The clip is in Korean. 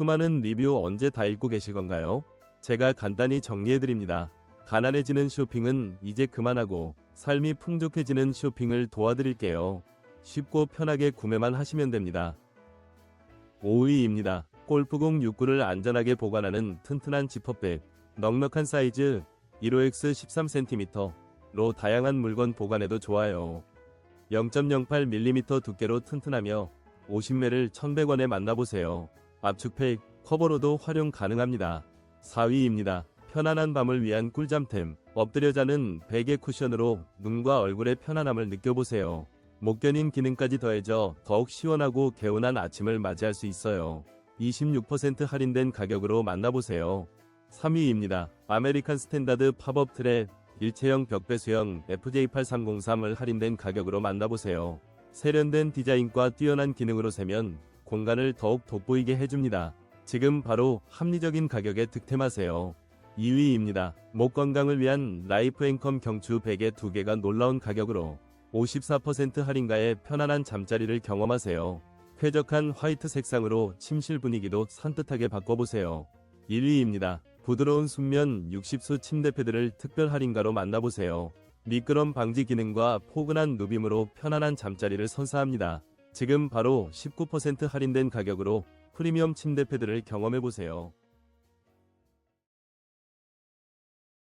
수많은 리뷰 언제 다 읽고 계실 건가요? 제가 간단히 정리해드립니다. 가난해지는 쇼핑은 이제 그만하고 삶이 풍족해지는 쇼핑을 도와드릴게요. 쉽고 편하게 구매만 하시면 됩니다. 5위입니다. 골프공 6구를 안전하게 보관하는 튼튼한 지퍼백. 넉넉한 사이즈 15x 13cm로 다양한 물건 보관해도 좋아요. 0.08mm 두께로 튼튼하며 50매를 1100원에 만나보세요. 압축팩, 커버로도 활용 가능합니다. 4위입니다. 편안한 밤을 위한 꿀잠템. 엎드려 자는 베개 쿠션으로 눈과 얼굴의 편안함을 느껴보세요. 목견인 기능까지 더해져 더욱 시원하고 개운한 아침을 맞이할 수 있어요. 26% 할인된 가격으로 만나보세요. 3위입니다. 아메리칸 스탠다드 팝업 트랩 일체형 벽배 수형 FJ8303을 할인된 가격으로 만나보세요. 세련된 디자인과 뛰어난 기능으로 세면 공간을 더욱 돋보이게 해줍니다. 지금 바로 합리적인 가격에 득템하세요. 2위입니다. 목 건강을 위한 라이프 앵컴 경추 베개 2개가 놀라운 가격으로 54% 할인가에 편안한 잠자리를 경험하세요. 쾌적한 화이트 색상으로 침실 분위기도 산뜻하게 바꿔보세요. 1위입니다. 부드러운 숙면 60수 침대 패드를 특별 할인가로 만나보세요. 미끄럼 방지 기능과 포근한 누빔으로 편안한 잠자리를 선사합니다. 지금 바로 19% 할인된 가격으로 프리미엄 침대 패드를 경험해보세요.